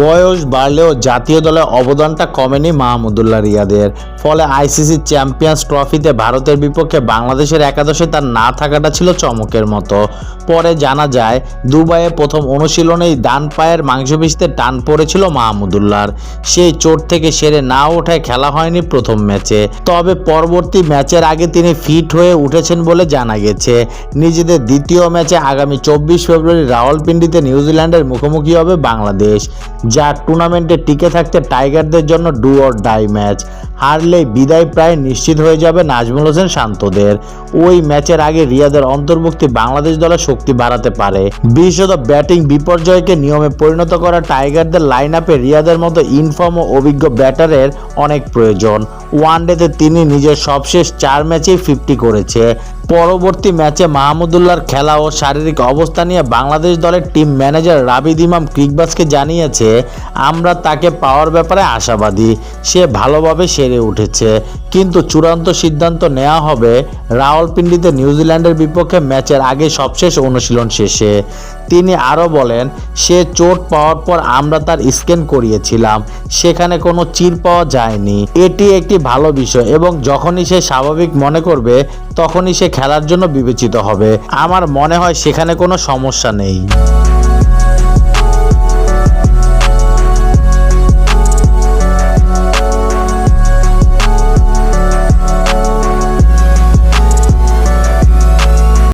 বয়স বাড়লেও জাতীয় দলের অবদানটা কমেনি মাহমুদুল্লাহ রিয়াদের। ফলে আইসিসি চ্যাম্পিয়ন্স ট্রফিতে ভারতের বিপক্ষে বাংলাদেশের একাদশে তার না থাকাটা ছিল চমকের মতো। পরে জানা যায়, দুবাইয়ে প্রথম অনুশীলনেই ডান পায়ের মাংসপেশিতে টান পড়েছিল মাহমুদুল্লাহর। সেই চোট থেকে সেরে না ওঠায় খেলা হয়নি প্রথম ম্যাচে। তবে পরবর্তী ম্যাচের আগে তিনি ফিট হয়ে উঠেছেন বলে জানা গেছে। নিজেদের দ্বিতীয় ম্যাচে আগামী চব্বিশ ফেব্রুয়ারি রাওয়ালপিন্ডিতে নিউজিল্যান্ডের মুখোমুখি হবে বাংলাদেশ। যা টুর্নামেন্টে টিকে থাকতে টাইগারদের জন্য ডু অর ডাই ম্যাচ। হারলেই বিদায় প্রায় নিশ্চিত হয়ে যাবে নাজমুল হোসেন শান্তদের। ওই ম্যাচের আগে রিয়াদের অন্তর্ভুক্তি বাংলাদেশ দলের শক্তি বাড়াতে পারে। বিশেষত ব্যাটিং বিপর্যয়কে নিয়মে পরিণত করা টাইগারদের লাইন আপে রিয়াদের মতো ইনফর্ম ও অভিজ্ঞ ব্যাটারের অনেক প্রয়োজন। ওয়ানডেতে তিনি নিজের সবশেষ চার ম্যাচেই ফিফটি করেছে। পরবর্তী ম্যাচে মাহমুদুল্লাহর খেলা ও শারীরিক অবস্থা নিয়ে বাংলাদেশ দলের টিম ম্যানেজার রাবিদ ইমাম ক্রিকবাসকে জানিয়েছে, আমরা তাকে পাওয়ার ব্যাপারে আশাবাদী। সে ভালোভাবে সেরে উঠেছে। কিন্তু চূড়ান্ত সিদ্ধান্ত নেওয়া হবে রাওয়ালপিন্ডিতে নিউজিল্যান্ডের বিপক্ষে ম্যাচের আগে সবশেষ অনুশীলন শেষে। তিনি আরও বলেন, সে চোট পাওয়ার পর আমরা তার স্ক্যান করিয়েছিলাম। সেখানে কোনো চির পাওয়া যায়নি। এটি একটি ভালো বিষয় এবং যখনই সে স্বাভাবিক মনে করবে, তখনই সে খেলার জন্য বিবেচিত হবে। আমার মনে হয় সেখানে কোনো সমস্যা নেই।